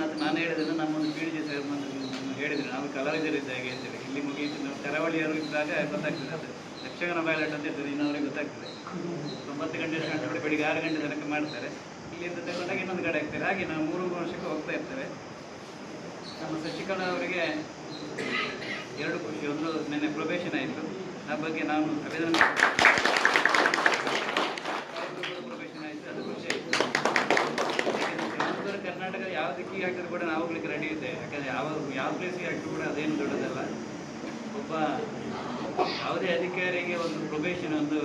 ಮಾತು ನಾನು ಹೇಳಿದ್ರೆ ನಮ್ಮೊಂದು ಪೀಳಿಗೆ ಸರ್ ಹೇಳಿದರೆ. ನಾವು ಅಂತ ಅಂತೇಳಿ. ಇಲ್ಲಿ ಮುಗಿಯಿತು ನಾವು ಕರಾವಳಿಯವರು ಇದ್ದಾಗ ಗೊತ್ತಾಗ್ತದೆ ಅದು. ಯಕ್ಷಗಾನ ಬಯಲಾಟ ಅಂತ ಇರ್ತದೆ, ಇನ್ನವರಿಗೆ ಗೊತ್ತಾಗ್ತದೆ. ಒಂಬತ್ತು ಗಂಟೆ ಮಾಡಿ ಬೆಳಿಗ್ಗೆ ಆರು ಗಂಟೆ ತನಕ ಮಾಡ್ತಾರೆ. ಇಲ್ಲಿಂದ ತಗೊಂಡಾಗ ಇನ್ನೊಂದು ಕಡೆ ಆಗ್ತಾರೆ ಹಾಗೆ ನಾವು ಮೂರು ವರ್ಷಕ್ಕೆ ಹೋಗ್ತಾ ಇರ್ತೇವೆ. ನಮ್ಮ ಶಶಿಕಲಾ ಅವರಿಗೆ ಎರಡು ಖುಷಿ. ಒಂದು ನಿನ್ನೆ ಪ್ರೊಬೇಷನ್ ಆಯಿತು. ಆ ಬಗ್ಗೆ ನಾನು ಸಂವಿಧಾನ ಪ್ರೊಬೇಷನ್ ಆಯಿತು ಅದು ಖುಷಿ ಆಯಿತು ಉತ್ತರ ಕರ್ನಾಟಕ ದಿಕ್ಕಿಗೆ ಹಾಕಿದ್ರು ಕೂಡ ನಾವು ಹೋಗ್ಲಿಕ್ಕೆ ರೆಡಿ ಇದೆ ಯಾಕಂದ್ರೆ ಯಾವ ಯಾವ ಪ್ಲೇಸಿಗೆ ಹಾಕಿದ್ರು ಕೂಡ ಅದೇನು ದೊಡ್ಡದಲ್ಲ. ಒಬ್ಬ ಯಾವುದೇ ಅಧಿಕಾರಿಗೆ ಒಂದು ಪ್ರೊಬೇಷನ್ ಒಂದು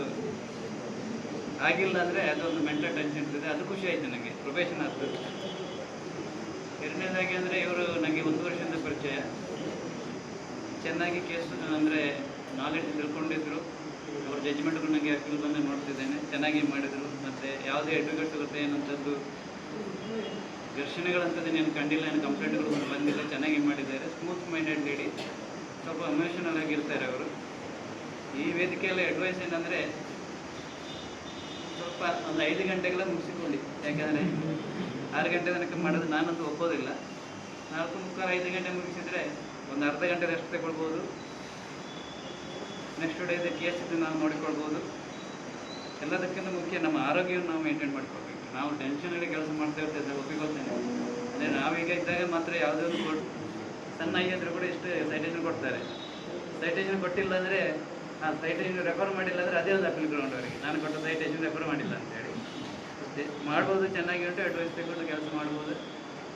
ಆಗಿಲ್ಲ ಅಂದರೆ ಅದೊಂದು ಮೆಂಟಲ್ ಟೆನ್ಷನ್ ಇರ್ತದೆ. ಅದು ಖುಷಿ ಆಯ್ತು ನನಗೆ ಪ್ರೊಬೇಷನ್ ಆಗ್ತದೆ. ಎರಡನೇದಾಗಿ ಅಂದರೆ ಇವರು ನನಗೆ ಒಂದು ವರ್ಷದಿಂದ ಪರಿಚಯ. ಚೆನ್ನಾಗಿ ಕೇಸ್ ಅಂದರೆ ನಾಲೆಡ್ಜ್ ತಿಳ್ಕೊಂಡಿದ್ರು. ಅವ್ರ ಜಜ್ಮೆಂಟ್ಗಳು ನನಗೆ ಅಕ್ಕಿಲ್ ಬಂದು ನೋಡ್ತಿದ್ದೇನೆ. ಚೆನ್ನಾಗಿ ಮಾಡಿದರು. ಮತ್ತು ಯಾವುದೇ ಅಡ್ವೊಕೇಟ್ ಏನಂಥದ್ದು ಘರ್ಷಣೆಗಳಂಥದ್ದು ಏನು ಕಂಡಿಲ್ಲ, ಏನು ಕಂಪ್ಲೇಂಟ್ಗಳು ಬಂದಿಲ್ಲ, ಚೆನ್ನಾಗಿ ಮಾಡಿದ್ದಾರೆ ಸ್ಮೂತ್ ಮೈಂಡೆಡ್ ಲೇಡಿ ಸ್ವಲ್ಪ ಎಮೋಷನಲ್ ಆಗಿರ್ತಾರೆ ಅವರು ಈ ವೇದಿಕೆಯಲ್ಲಿ ಅಡ್ವೈಸ್ ಏನಂದರೆ, ಸ್ವಲ್ಪ ಒಂದು ಐದು ಗಂಟೆಗೆಲ್ಲ ಮುಗಿಸಿಕೊಳ್ಳಿ. ಯಾಕೆಂದರೆ ಆರು ಗಂಟೆ ತನಕ ಮಾಡೋದು ನಾನಂತೂ ಒಪ್ಪೋದಿಲ್ಲ. ನಾಲ್ಕು ಮುಕ್ಕಾಲು ಐದು ಗಂಟೆ ಮುಗಿಸಿದರೆ ಒಂದು ಅರ್ಧ ಗಂಟೆ ರೆಸ್ಟ್ ತಗೊಳ್ಬೋದು. ನೆಕ್ಸ್ಟ್ ಡೇ ಕೇಸ್ ನಾವು ನೋಡಿಕೊಳ್ಬೋದು. ಎಲ್ಲದಕ್ಕಿಂತ ಮುಖ್ಯ ನಮ್ಮ ಆರೋಗ್ಯವನ್ನು ನಾವು ಮೇಂಟೈನ್ ಮಾಡ್ಕೊಳ್ಬೇಕು. ನಾವು ಟೆನ್ಷನಲ್ಲಿ ಕೆಲಸ ಮಾಡ್ತಾ ಇರ್ತೇವೆ ಒಪ್ಪಿಕೊಳ್ತೇನೆ ಅಂದರೆ ನಾವೀಗ ಇದ್ದಾಗ ಮಾತ್ರ ಯಾವುದೇ ಒಂದು ಕೊಟ್ಟು ಸಣ್ಣ ಆಗಿದ್ರೂ ಕೂಡ ಇಷ್ಟು ಸೈಟೇಷನ್ ಕೊಡ್ತಾರೆ. ಸೈಟೇಷನ್ ಕೊಟ್ಟಿಲ್ಲ ಅಂದರೆ, ಆ ಸೈಟೇಷನ್ ರೆಫರ್ ಮಾಡಿಲ್ಲ ಅಂದರೆ ಅದೇ ಒಂದು ಅಪೀಲ್ ಗ್ರೌಂಡ್ ಅವರಿಗೆ. ನಾನು ಕೊಟ್ಟ ಸೈಟೇಷನ್ ರೆಫರ್ ಮಾಡಿಲ್ಲ ಅಂತೇಳಿ ಅಷ್ಟೇ. ಮಾಡ್ಬೋದು, ಚೆನ್ನಾಗಿ ಉಂಟು ಅಡ್ವೈಸ್ ತಗೊಂಡು ಕೆಲಸ ಮಾಡ್ಬೋದು.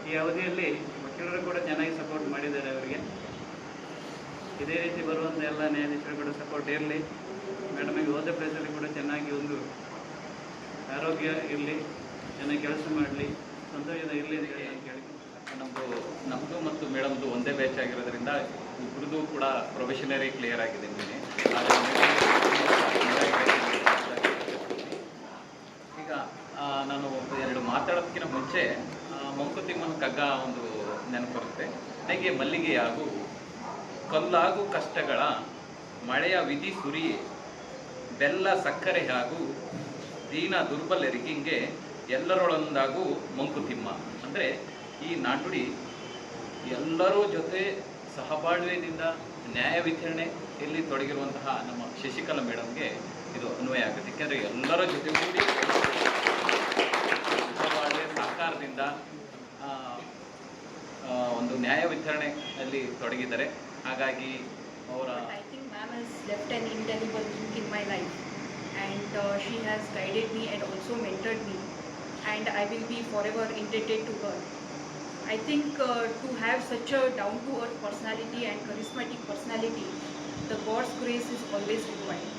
ಈ ಅವಧಿಯಲ್ಲಿ ವಕೀಲರು ಕೂಡ ಚೆನ್ನಾಗಿ ಸಪೋರ್ಟ್ ಮಾಡಿದ್ದಾರೆ ಅವರಿಗೆ. ಇದೇ ರೀತಿ ಬರುವಂಥ ಎಲ್ಲ ನ್ಯಾಯಾಧೀಶರು ಕೂಡ ಸಪೋರ್ಟ್ ಇರಲಿ. ಮೇಡಮಿಗೆ ಹೋದ ಪ್ಲೇಸಲ್ಲಿ ಕೂಡ ಚೆನ್ನಾಗಿ ಒಂದು ಆರೋಗ್ಯ ಇರಲಿ. ಚೆನ್ನಾಗಿ ಕೆಲಸ ಮಾಡಲಿ ಸಂತೋಷದ ಇರಲಿ ಅಂತ ಹೇಳಿ ನಾನು ಕೇಳ್ತೀನಿ. ನಮ್ಮದು ನಮ್ಮದು ಮತ್ತು ಮೇಡಮ್ದು ಒಂದೇ ಬ್ಯಾಚ್ ಆಗಿರೋದ್ರಿಂದ ಇಬ್ಬರದು ಕೂಡ ಪ್ರೊಫೆಷನರಿ ಕ್ಲಿಯರ್ ಆಗಿದೆ ನಿನ್ನೆ. ಈಗ ನಾನು ಎರಡು ಮಾತಾಡೋದಕ್ಕಿಂತ ಮುಂಚೆ ಮಂಕುತಿಮ್ಮನ ಕಗ್ಗ ಒಂದು ನೆನಪು ಬರುತ್ತೆ. ನನಗೆ ಮಲ್ಲಿಗೆ ಹಾಗೂ ಕಲ್ಲಾಗು ಕಷ್ಟಗಳ, ಮಳೆಯ ವಿಧಿ ಸುರಿಯೇ, ಬೆಲ್ಲ ಸಕ್ಕರೆ ಹಾಗೂ ದೀನ ದುರ್ಬಲರಿಗಿಂಗೆ ಎಲ್ಲರೊಳೊಂದಾಗೂ ಮಂಕುತಿಮ್ಮ ಅಂದರೆ ಈ ನಾಟುಡಿ ಎಲ್ಲರೂ ಜೊತೆ ಸಹಬಾಳ್ವೆಯಿಂದ ನ್ಯಾಯ ವಿತರಣೆಯಲ್ಲಿ ತೊಡಗಿರುವಂತಹ ನಮ್ಮ ಶಶಿಕಲಾ ಮೇಡಮ್ಗೆ ಇದು ಅನ್ವಯ ಆಗುತ್ತೆ. ಯಾಕೆಂದರೆ ಎಲ್ಲರ ಜೊತೆಗೂಡಿ ಸಹಬಾಳ್ವೆ ಸಹಕಾರದಿಂದ ಒಂದು ನ್ಯಾಯ ವಿತರಣೆಯಲ್ಲಿ ತೊಡಗಿದ್ದಾರೆ. ಹಾಗಾಗಿ ಅವರ I think ma'am is left indelible ink in life. And uh, she has guided me and also mentored me. And I will be forever indebted to her. I think uh, to have such a down to earth personality and charismatic personality, the God's grace is always required.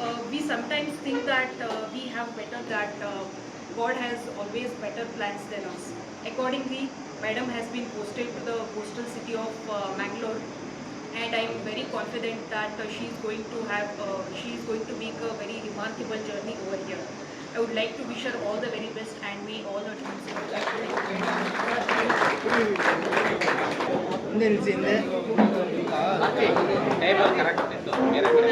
Uh, we sometimes think that uh, we have better, that uh, God has always better plans than us. Accordingly, Madam has been posted to the coastal city of uh, Mangalore and I am very confident that uh, she is going to have, uh, she is going to make a very remarkable journey over here. I would like to wish her all the very best and may all her dreams come true. ನಿಲ್ಸಿಂದೆ table correct ಇತ್ತು ಬೇರೆ ಕಡೆ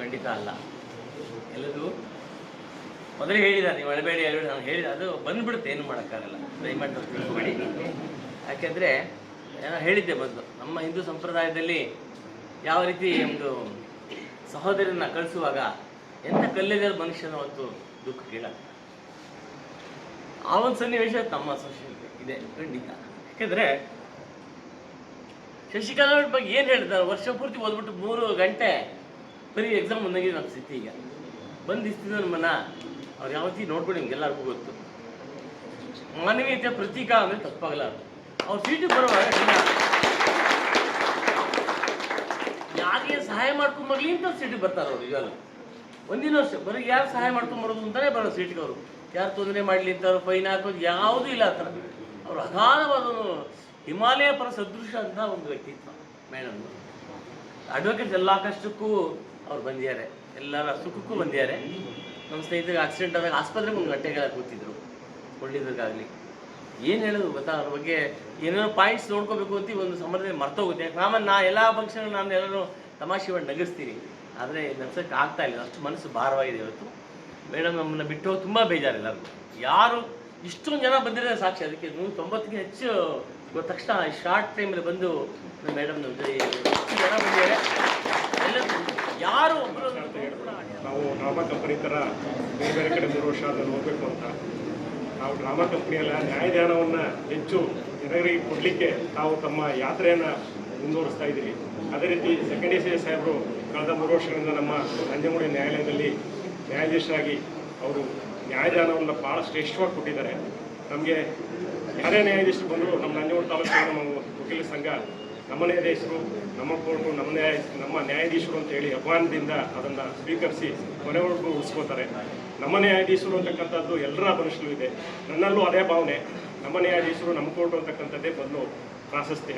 ಖಂಡಿತ ಅಲ್ಲ. ಎಲ್ಲದು ಮೊದಲೇ ಹೇಳಿದ ನೀವು ಅಳಬೇಡಿ ಅಳಬೇಡಿ, ನಾನು ಹೇಳಿದ. ಅದು ಬಂದ್ಬಿಡುತ್ತೆ, ಏನು ಮಾಡೋಕ್ಕಾಗಲ್ಲ. ದಯಮಾಡಿ ತಿಳ್ಕೊಬೇಡಿ ಯಾಕೆಂದರೆ, ಏನೋ ಹೇಳಿದ್ದೆ ಬಂದು ನಮ್ಮ ಹಿಂದೂ ಸಂಪ್ರದಾಯದಲ್ಲಿ ಯಾವ ರೀತಿ ಒಂದು ಸಹೋದರನ್ನ ಕಳಿಸುವಾಗ ಎಂಥ ಕಲ್ಲಿದ ಮನುಷ್ಯನ ಒಂದು ದುಃಖ ಕೀಳಾಗ್ತದೆ ಆ ಒಂದು ಸನ್ನಿವೇಶ ನಮ್ಮ ಸೊಸೈಟಿ ಇದೆ, ಖಂಡಿತ. ಯಾಕೆಂದರೆ, ಶಶಿಕಲಾ ಬಗ್ಗೆ ಏನು ಹೇಳ್ತಾರೆ ವರ್ಷ ಪೂರ್ತಿ ಓದ್ಬಿಟ್ಟು ಮೂರು ಗಂಟೆ ಬರೀ ಎಕ್ಸಾಮ್ ಬಂದಾಗಿದೆ ನಮ್ಮ ಸ್ಥಿತಿ ಈಗ. ಬಂದು ಇಸ್ತಿದ್ದು ನಮ್ಮನ್ನ ಅವ್ರು ಯಾವತ್ತಿ ನೋಡ್ಕೊಂಡು ನಿಮ್ಗೆಲ್ಲರಿಗೂ ಗೊತ್ತು. ಮಾನವೀಯತೆಯ ಪ್ರತೀಕ ಅಂದರೆ ತಪ್ಪಾಗಲ್ಲ ಅವ್ರು ಸೀಟಿಗೆ ಬರುವಾಗ ಯಾರಿಗೆ ಸಹಾಯ ಮಾಡ್ಕೊಂಬರ್ಲಿ ಅಂತ ಸೀಟಿಗೆ ಬರ್ತಾರೆ ಅವ್ರು ಇವಾಗ ಒಂದಿನ ವರ್ಷ ಬರೀ ಯಾರು ಸಹಾಯ ಮಾಡ್ಕೊಂಬರೋದು ಅಂತಲೇ ಬರೋದು ಸೀಟಿಗೆ ಅವರು. ಯಾರು ತೊಂದರೆ ಮಾಡಲಿ ಅಂತ ಫೈನ್ ಹಾಕೋದು ಯಾವುದೂ ಇಲ್ಲ ಆ ಥರ. ಅವರು ಅಗಾಧವಾದ ಹಿಮಾಲಯ ಪರ ಸದೃಶ ಅಂತ ಒಂದು ವ್ಯಕ್ತಿತ್ವ, ಮೇಡಮ್. ಅಡ್ವೊಕೇಟ್ ಎಲ್ಲ ಕಷ್ಟಕ್ಕೂ ಅವ್ರು ಬಂದಿದ್ದಾರೆ. ಎಲ್ಲರ ಸುಖಕ್ಕೂ ಬಂದಿದ್ದಾರೆ. ನಮ್ಮ ಸ್ನೇಹಿತರಿಗೆ ಆಕ್ಸಿಡೆಂಟ್ ಆದಾಗ ಆಸ್ಪತ್ರೆಗೆ ಒಂದು ಗಂಟೆಗೆಲ್ಲ ಕೂತಿದ್ರು. ಕೊಳ್ಳಿದ್ದಕ್ಕಾಗಲಿ ಏನು ಹೇಳೋದು ಗೊತ್ತಾ? ಅವ್ರ ಬಗ್ಗೆ ಏನೇನೋ ಪಾಯಿಂಟ್ಸ್ ನೋಡ್ಕೋಬೇಕು ಅಂತ ಒಂದು ಸಮರ್ಥನೆ ಮರ್ತೋಗುತ್ತೆ. ಆಮೇಲೆ ನಾ ಎಲ್ಲ ಫಂಕ್ಷನ್ ನಾನು ಎಲ್ಲರೂ ತಮಾಷೆ ಮಾಡಿ ನಗಿಸ್ತೀನಿ ಆದರೆ ನಗ್ಸೋಕ್ಕೆ ಆಗ್ತಾ ಇಲ್ಲ. ಅಷ್ಟು ಮನಸ್ಸು ಭಾರವಾಗಿದೆ ಇವತ್ತು. ಮೇಡಮ್ ನಮ್ಮನ್ನು ಬಿಟ್ಟು ತುಂಬ ಬೇಜಾರು ಎಲ್ಲರಿಗೂ. ಯಾರು ಇಷ್ಟೊಂದು ಜನ ಬಂದಿರೋ ಸಾಕ್ಷಿ. ಅದಕ್ಕೆ ನೂರ ತೊಂಬತ್ತಿಗೆ ಹೆಚ್ಚು ತಕ್ಷಣ ಶಾರ್ಟ್ ಟೈಮಲ್ಲಿ ಬಂದು ಮೇಡಮ್ ನಮ್ಮ ಜೊತೆ ಜನ ಬಂದಿದ್ದಾರೆ. ಎಲ್ಲ ಯಾರು ನಾವು ಡ್ರಾಮಾ ಕಂಪನಿ ಥರ ಬೇರೆ ಬೇರೆ ಕಡೆ ಮೂರು ವರ್ಷ ಅದನ್ನು ಹೋಗ್ಬೇಕು ಅಂತ. ನಾವು ಡ್ರಾಮಾ ಕಂಪನಿಯಲ್ಲ ನ್ಯಾಯದಾನವನ್ನು ಹೆಚ್ಚು ಜನರಿಗೆ ಕೊಡಲಿಕ್ಕೆ ತಾವು ತಮ್ಮ ಯಾತ್ರೆಯನ್ನು ಮುಂದುವರಿಸ್ತಾ ಇದ್ದೀವಿ. ಅದೇ ರೀತಿ ಸೆಕೆಂಡ್ ಎಸ್ ಸಾಹೇಬರು ಕಳೆದ ಮೂರು ವರ್ಷಗಳಿಂದ ನಮ್ಮ ನಂಜನಗೂಡಿ ನ್ಯಾಯಾಲಯದಲ್ಲಿ ನ್ಯಾಯಾಧೀಶರಾಗಿ ಅವರು ನ್ಯಾಯದಾನವನ್ನು ಭಾಳ ಶ್ರೇಷ್ಠವಾಗಿ ಕೊಟ್ಟಿದ್ದಾರೆ. ನಮಗೆ ಯಾರೇ ನ್ಯಾಯಾಧೀಶರು ಬಂದರೂ ನಮ್ಮ ನಂಜನಗೂಡು ತಾಲೂಕಿನ ನಮ್ಮ ವಕೀಲ ಸಂಘ ನಮ್ಮ ದೇಶರು ನಮ್ಮ ಕೋರ್ಟು, ನಮ್ಮ ನ್ಯಾಯ, ನಮ್ಮ ನ್ಯಾಯಾಧೀಶರು ಅಂತ ಹೇಳಿ ಅಭಿಮಾನದಿಂದ ಅದನ್ನು ಸ್ವೀಕರಿಸಿ ಕೊನೆವರೆಗೂ ಉಳಿಸ್ಕೋತಾರೆ. ನಮ್ಮ ನ್ಯಾಯಾಧೀಶರು ಅಂತಕ್ಕಂಥದ್ದು ಎಲ್ಲರ ಮನುಷ್ಯರು ಇದೆ. ನನ್ನಲ್ಲೂ ಅದೇ ಭಾವನೆ. ನಮ್ಮ ನ್ಯಾಯಾಧೀಶರು, ನಮ್ಮ ಕೋರ್ಟು ಅಂತಕ್ಕಂಥದ್ದೇ ಬದಲು ಪ್ರಾಶಸ್ತ್ಯ.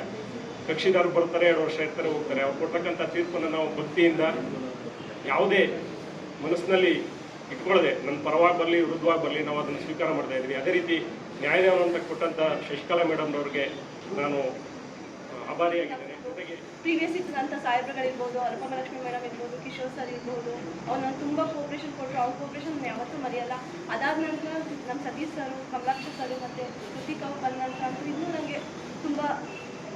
ಕಕ್ಷಿದಾರರು ಬರ್ತಾರೆ, ಎರಡು ವರ್ಷ ಇರ್ತಾರೆ, ಹೋಗ್ತಾರೆ. ಅವ್ರು ಕೊಡ್ತಕ್ಕಂಥ ತೀರ್ಪನ್ನು ನಾವು ಭಕ್ತಿಯಿಂದ ಯಾವುದೇ ಮನಸ್ಸಿನಲ್ಲಿ ಇಟ್ಕೊಳ್ಳದೆ, ನನ್ನ ಪರವಾಗಿ ಬರಲಿ ವೃದ್ಧವಾಗಿ ಬರಲಿ, ನಾವು ಅದನ್ನು ಸ್ವೀಕಾರ ಮಾಡ್ತಾ ಇದ್ದೀವಿ. ಅದೇ ರೀತಿ ನ್ಯಾಯದೇವನ ಅಂತ ಕೊಟ್ಟಂಥ ಶಶಿಕಲಾ ಮೇಡಮ್ನವ್ರಿಗೆ ನಾನು ಆ, ಆಭಾರಿಯಾಗಿದ್ದೇನೆ ಜೊತೆಗೆ ಪ್ರೀವಿಯಸ್ ಇದ್ದಂಥ ಸಾಹೇಬ್ರುಗಳಿರ್ಬೋದು ಅನುಪಮಲಕ್ಷ್ಮಿ ಮೇಡಮ್ ಇರ್ಬೋದು ಕಿಶೋರ್ ಸರ್ ಇರ್ಬೋದು ಅವ್ರು ತುಂಬ ಕೋಪ್ರೇಷನ್ ಕೊಟ್ಟರು ಅವ್ರ ಕೋಪ್ರೇಷನ್ ಯಾವತ್ತೂ ಮರೆಯಲ್ಲ. ಅದಾದ ನಂತರ ನಮ್ಮ ಸತೀಶ್ ಸರು ಕಮಲಾಕ್ಷ ಸರು ಮತ್ತು ಕೃತಿಕ್ ಅವ್ರು ಬಂದ ಇನ್ನೂ ನನಗೆ ತುಂಬ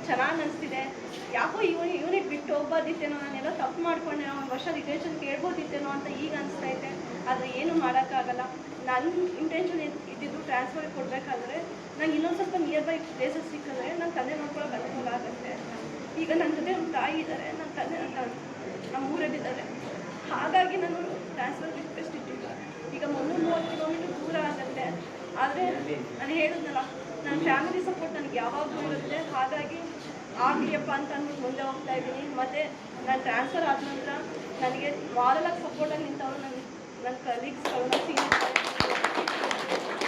ಚೆನ್ನಾಗಿ ಅನಿಸ್ತಿದೆ. ಯಾಕೋ ಇವನು ಯೂನಿಟ್ ಬಿಟ್ಟು ಹೋಗ್ಬಾರ್ದಿತ್ತೇನೋ ನಾನೆಲ್ಲೋ ತಪ್ಪು ಮಾಡ್ಕೊಂಡೆ ಒಂದು ವರ್ಷ ರಿಟೇಷನ್ ಕೇಳ್ಬೋದಿತ್ತೇನೋ ಅಂತ ಈಗ ಅನಿಸ್ತಾ ಇದೆ. ಆದರೆ ಏನು ಮಾಡೋಕ್ಕಾಗಲ್ಲ. ನನ್ನ ಇಂಟೆನ್ಷನ್ ಇದ್ದಿದ್ದು ಟ್ರಾನ್ಸ್ಫರ್ ಕೊಡಬೇಕಾದ್ರೆ ನಂಗೆ ಇನ್ನೊಂದು ಸ್ವಲ್ಪ ನಿಯರ್ ಬೈ ಪ್ಲೇಸಸ್ ಸಿಕ್ಕಿದ್ರೆ ನನ್ನ ತಂದೆ ನೋಡ್ಕೊಳ್ಳೋಕೆ ಅನುಕೂಲ ಆಗುತ್ತೆ. ಈಗ ನನ್ನ ಜೊತೆ ನಮ್ಮ ತಾಯಿ ಇದ್ದಾರೆ ನನ್ನ ತಂದೆ ನನ್ನ ನಮ್ಮ ಊರಲ್ಲಿದ್ದಾರೆ ಹಾಗಾಗಿ ನಾನು ಟ್ರಾನ್ಸ್ಫರ್ ರಿಕ್ವೆಸ್ಟ್ ಇಟ್ಟಿಲ್ಲ ಈಗ ಮುನ್ನೂರು ಮೂವತ್ತು ಕಿಲೋಮೀಟರ್ ದೂರ ಆಗುತ್ತೆ. ಆದರೆ ನಾನು ಹೇಳಿದ್ನಲ್ಲ ನನ್ನ ಫ್ಯಾಮಿಲಿ ಸಪೋರ್ಟ್ ನನಗೆ ಯಾವಾಗಲೂ ಇರುತ್ತೆ. ಹಾಗಾಗಿ ಆಗಲಿಯಪ್ಪ ಅಂತ ಅಂದ್ಬಿಟ್ಟು ಮುಂದೆ ಹೋಗ್ತಾ ಇದ್ದೀನಿ. ಮತ್ತು ನಾನು ಟ್ರಾನ್ಸ್ಫರ್ ಆದ ನಂತರ ನನಗೆ ಮಾರಲಾಗಿ ಸಪೋರ್ಟಾಗಿ ನಿಂತವರು ನನ್ನ ನನ್ನ ಕಲೀಗ್ಸ್ಗಳು ಸಿಗುತ್ತೆ ಸೀನಿಯರ್ ಸೀನಿಯರ್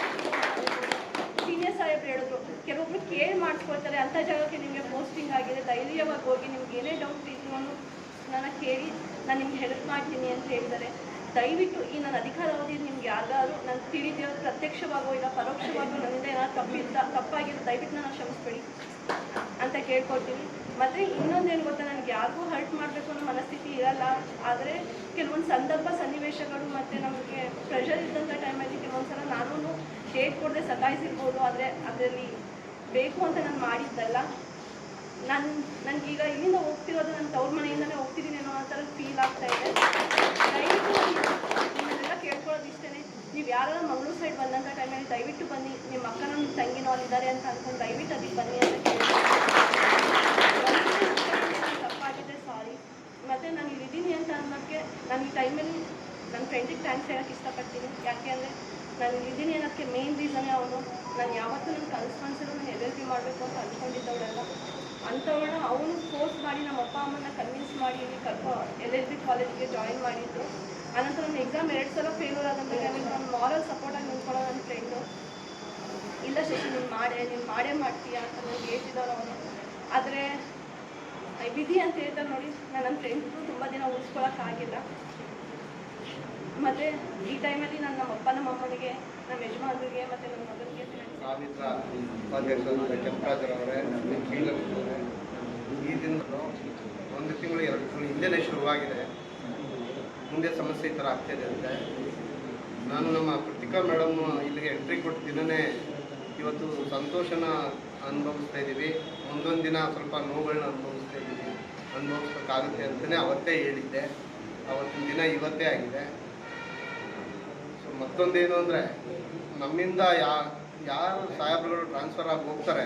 ಸಾಹೇಬ್ರು ಹೇಳಿದ್ರು. ಕೆಲವೊಬ್ರು ಕೇರ್ ಮಾಡಿಸ್ಕೊಳ್ತಾರೆ ಅಂಥ ಜಾಗಕ್ಕೆ ನಿಮಗೆ ಪೋಸ್ಟಿಂಗ್ ಆಗಿದೆ. ಧೈರ್ಯವಾಗಿ ಹೋಗಿ ನಿಮ್ಗೆ ಏನೇ ಡೌಟ್ ಇದ್ರು ನನ್ನ ಕೇಳಿ ನಾನು ನಿಮ್ಗೆ ಹೆಲ್ಪ್ ಮಾಡ್ತೀನಿ ಅಂತ ಹೇಳಿದ್ದಾರೆ. ದಯವಿಟ್ಟು ಈ ನನ್ನ ಅಧಿಕಾರಾವಧಿ ನಿಮ್ಗೆ ಯಾರಿಗಾದ್ರು ನಾನು ತಿಳಿದಿರೋ ಪ್ರತ್ಯಕ್ಷವಾಗೋ ಇಲ್ಲ ಪರೋಕ್ಷವಾಗೋ ನನ್ನಿಂದ ಏನಾದ್ರು ತಪ್ಪಿದ್ದ ತಪ್ಪಾಗಿರೋ ದಯವಿಟ್ಟು ನಾನು ಕ್ಷಮಿಸ್ಬೇಡಿ ಅಂತ ಕೇಳ್ಕೊಳ್ತೀನಿ. ಮತ್ತು ಇನ್ನೊಂದೇನು ಗೊತ್ತಾ, ನನಗೆ ಯಾರಿಗೂ ಹರ್ಟ್ ಮಾಡಬೇಕು ಅನ್ನೋ ಮನಸ್ಥಿತಿ ಇರಲ್ಲ. ಆದರೆ ಕೆಲವೊಂದು ಸಂದರ್ಭ ಸನ್ನಿವೇಶಗಳು ಮತ್ತು ನಮಗೆ ಪ್ರೆಷರ್ ಇದ್ದಂಥ ಟೈಮಲ್ಲಿ ಕೆಲವೊಂದು ಸಲ ನಾನು ಡೇಟ್ ಕೊಡದೆ ಸತಾಯಿಸಿರ್ಬೋದು, ಆದರೆ ಅದರಲ್ಲಿ ಬೇಕು ಅಂತ ನಾನು ಮಾಡಿದ್ದಲ್ಲ. ನಾನು, ನನಗೀಗ ಇಲ್ಲಿಂದ ಹೋಗ್ತಿರೋದು ನನ್ನ ತವ್ರ ಮನೆಯಿಂದನೇ ಹೋಗ್ತಿದ್ದೀನಿ ಅನ್ನೋ ಆ ಥರ ಫೀಲ್ ಆಗ್ತಾ ಇದೆ. ದಯವಿಟ್ಟು ನಿಮ್ಮನ್ನೆಲ್ಲ ಕೇಳ್ಕೊಳ್ಳೋದು ಇಷ್ಟೇ ನೀವು ಯಾರು ಮಂಗಳೂರು ಸೈಡ್ ಬಂದಂಥ ಟೈಮಲ್ಲಿ ದಯವಿಟ್ಟು ಬನ್ನಿ. ನಿಮ್ಮ ಅಕ್ಕನ ನಿಮ್ಮ ತಂಗಿನೋ ಇದ್ದಾರೆ ಅಂತ ಅಂದ್ಕೊಂಡು ದಯವಿಟ್ಟು ಅದಕ್ಕೆ ಬನ್ನಿ ಅಂತ ಕೇಳಿ ತಪ್ಪಾಗಿದೆ ಸಾರಿ ಮತ್ತು ನಾನು ಇಲ್ಲಿದ್ದೀನಿ ಅಂತ ಅನ್ನೋಕ್ಕೆ ನಾನು ಈ ಟೈಮಲ್ಲಿ ನನ್ನ ಫ್ರೆಂಡಿಗೆ ಥ್ಯಾಂಕ್ಸ್ ಹೇಳೋಕ್ಕೆ ಇಷ್ಟಪಡ್ತೀನಿ. ಯಾಕೆ ಅಂದರೆ ನಾನು ಇಲ್ಲಿದ್ದೀನಿ ಅನ್ನೋಕ್ಕೆ ಮೇನ್ ರೀಸನೇ ಅವನು, ನಾನು ಯಾವತ್ತೂ ನನ್ನ ಕನ್ಸ್ಪಾನ್ಸಿರೋ ನಾನು ಪಿ ಮಾಡಬೇಕು ಅಂತ ಅಂದ್ಕೊಂಡಿದ್ದವಳೆಲ್ಲ ಅಂಥವಳನ್ನ ಅವನು ಫೋರ್ಸ್ ಮಾಡಿ ನಮ್ಮ ಅಪ್ಪ ಅಮ್ಮನ ಕನ್ವಿನ್ಸ್ ಮಾಡಿ ಇಲ್ಲಿ ಕರ್ಕೊ ಎಲ್ ಎಲ್ ಬಿ ಕಾಲೇಜ್ಗೆ ಜಾಯಿನ್ ಮಾಡಿದ್ದು. ಆನಂತರ ನನ್ನ ಎಕ್ಸಾಮ್ ಎರಡು ಸಲ ಫೇಲ್ಯೂರ್ ಆದಂತ ಟೈಮಲ್ಲಿ ನಾನು ಮಾರಲ್ ಸಪೋರ್ಟಾಗಿ ನಿಂತ್ಕೊಳ್ಳೋ ನನ್ನ ಫ್ರೆಂಡು ಇಲ್ಲ ಶಶಿ, ನೀನು ಮಾಡೇ ನೀನು ಮಾಡೇ ಮಾಡ್ತೀಯಾ ಅಂತ ನನಗೆ ಹೇಳ್ತಿದ್ದವ್ರು ಅವನು. ಆದರೆ ವಿಧಿ ಅಂತ ಹೇಳ್ತಾರೆ ನೋಡಿ, ನಾನು ನನ್ನ ಫ್ರೆಂಡ್ಸು ತುಂಬ ದಿನ ಉಳಿಸ್ಕೊಳಕ್ಕಾಗಿಲ್ಲ. ಮತ್ತು ಈ ಟೈಮಲ್ಲಿ ನಾನು ನಮ್ಮ ಅಪ್ಪ ನಮ್ಮ ಅಮ್ಮನಿಗೆ ನಮ್ಮ ಯಜಮಾನರಿಗೆ, ಮತ್ತು ನನ್ನ ಮಗನಿಗೆ ಈ ದಿನ ಒಂದು ತಿಂಗಳು, ಎರಡು ತಿಂಗಳು ಹಿಂದೆನೇ ಶುರುವಾಗಿದೆ. ಮುಂದೆ ಸಮಸ್ಯೆ ಈ ಥರ ಆಗ್ತಾಯಿದೆ ಅಂತೆ. ನಾನು ನಮ್ಮ ಕೃತಿಕಾ ಮೇಡಮ್ ಇಲ್ಲಿಗೆ ಎಂಟ್ರಿ ಕೊಟ್ಟ ದಿನವೇ ಇವತ್ತು ಸಂತೋಷನ ಅನುಭವಿಸ್ತಾ ಇದ್ದೀವಿ ಮುಂದೊಂದು ದಿನ ಸ್ವಲ್ಪ ನೋವುಗಳನ್ನ ಅನುಭವಿಸ್ತಾ ಇದ್ದೀವಿ ಅನುಭವಿಸ್ಬೇಕಾಗುತ್ತೆ ಅಂತಲೇ ಅವತ್ತೇ ಹೇಳಿದ್ದೆ. ಅವತ್ತಿನ ದಿನ ಇವತ್ತೇ ಆಗಿದೆ. ಸೊ ಮತ್ತೊಂದೇನು ಅಂದರೆ, ನಮ್ಮಿಂದ ಯಾ, ಯಾರು ಸಾಹೇಬ್ರುಗಳು ಟ್ರಾನ್ಸ್ಫರ್ ಆಗಿ ಹೋಗ್ತಾರೆ,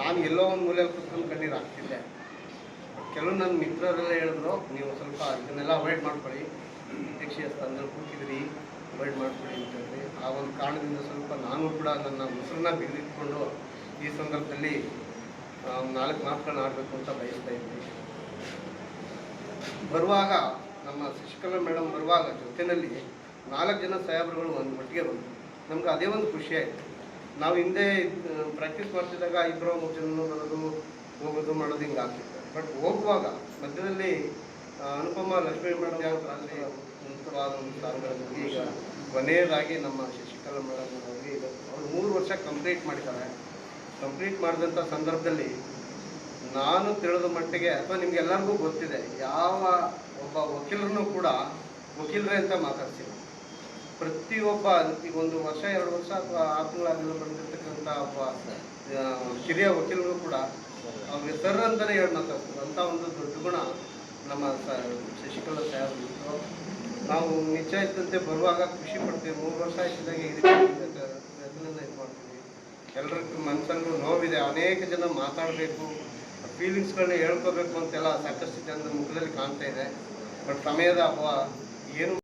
ನಾನು ಎಲ್ಲೋ ಒಂದು ಮೂಲೆಯಲ್ಲಿ ಕುತ್ಕೊಂಡು ಕಣ್ಣೀರು ಹಾಕ್ತಿದ್ದೆ. ಕೆಲವು ನನ್ನ ಮಿತ್ರರೆಲ್ಲ ಹೇಳಿದ್ರು, ನೀವು ಸ್ವಲ್ಪ ಇದನ್ನೆಲ್ಲ ಅವಾಯ್ಡ್ ಮಾಡ್ಕೊಳ್ಳಿ. ಅಧ್ಯಕ್ಷೀಯ ಸ್ಥಾನದಲ್ಲಿ ಕೂತಿದ್ರಿ ಅವಾಯ್ಡ್ ಮಾಡ್ಕೊಳ್ಳಿ ಅಂತ ಹೇಳಿ. ಆ ಒಂದು ಕಾರಣದಿಂದ ಸ್ವಲ್ಪ ನಾನು ಕೂಡ ನನ್ನ ಮೊಸರನ್ನ ಬಿಗಿದಿಟ್ಕೊಂಡು ಈ ಸಂದರ್ಭದಲ್ಲಿ ನಾಲ್ಕು ಮಾತುಗಳನ್ನ ಆಡಬೇಕು ಅಂತ ಬಯಸ್ತಾ ಇದ್ದೀನಿ ಬರುವಾಗ ನಮ್ಮ ಶಶಿಕಲಾ ಮೇಡಮ್ ಬರುವಾಗ ಜೊತೆಯಲ್ಲಿ ನಾಲ್ಕು ಜನ ಸಾಹೇಬರುಗಳು ಒಂದು ಮಟ್ಟಿಗೆ ಬಂದರು. ನಮ್ಗೆ ಅದೇ ಒಂದು ಖುಷಿ ಆಯಿತು. ನಾವು ಹಿಂದೆ ಪ್ರಾಕ್ಟೀಸ್ ಮಾಡ್ತಿದ್ದಾಗ ಇಬ್ಬರು ಮೂರು ಜನ ಬರೋದು, ಹೋಗೋದು ಮಾಡೋದು ಹಿಂಗೆ ಆಗ್ತಿತ್ತು. ಬಟ್ ಹೋಗುವಾಗ ಮಧ್ಯದಲ್ಲಿ ಅನುಪಮ ಲಕ್ಷ್ಮೀ ಮೇಡಮ್ ಯಾವ ರಾತ್ರಿ ಮುಂತವಾದ ಒಂದು ಸ್ಥಾನಗಳಲ್ಲಿ ಈಗ ಕೊನೆಯದಾಗಿ ನಮ್ಮ ಶಶಿಕಲಾ ಮೇಡಮ್ ಅವರಿಗೆ ಅವರು ಮೂರು ವರ್ಷ ಕಂಪ್ಲೀಟ್ ಮಾಡಿದ್ದಾರೆ. ಕಂಪ್ಲೀಟ್ ಮಾಡಿದಂಥ ಸಂದರ್ಭದಲ್ಲಿ ನಾನು ತಿಳಿದ ಮಟ್ಟಿಗೆ ಅಥವಾ ನಿಮಗೆಲ್ಲರಿಗೂ ಗೊತ್ತಿದೆ, ಯಾವ ಒಬ್ಬ ವಕೀಲರನ್ನು ಕೂಡ ವಕೀಲರೇ ಅಂತ ಮಾತಾಡ್ತೀವಿ ಪ್ರತಿಯೊಬ್ಬ ಈಗ ಒಂದು ವರ್ಷ, ಎರಡು ವರ್ಷ ಅಥವಾ ಆರು ತಿಂಗಳಾಗಲು ಬಂದಿರತಕ್ಕಂಥ ಒಬ್ಬ ಹಿರಿಯ ವಕೀಲರು ಕೂಡ ಅವ್ರಿಗೆ ಸರ್ ಅಂತಲೇ ಹೇಳಿ ಮಾತಾಡ್ತಾರೆ ಅಂಥ ಒಂದು ದೊಡ್ಡ ಗುಣ ನಮ್ಮ ಸ, ಶಶಿಕಲಾ ಸಾಹೇಬ್ ಇತ್ತು ನಾವು ಇದ್ದಂತೆ ಬರುವಾಗ ಖುಷಿ ಪಡ್ತೀವಿ. ಮೂರು ವರ್ಷ ಆಯ್ತಿದ್ದಾಗ ಇದನ್ನ ಇದು ಮಾಡ್ತೀವಿ. ಎಲ್ಲರ ಮನಸ್ಸಲ್ಲೂ ನೋವಿದೆ. ಅನೇಕ ಜನ ಮಾತಾಡಬೇಕು ಫೀಲಿಂಗ್ಸ್ಗಳನ್ನ ಹೇಳ್ಕೋಬೇಕು ಅಂತೆಲ್ಲ ಸಾಕಷ್ಟು ಜನ ಮುಖದಲ್ಲಿ ಕಾಣ್ತಾ ಇದೆ. ಬಟ್ ಸಮಯದ ಅಭಾವ ಏನು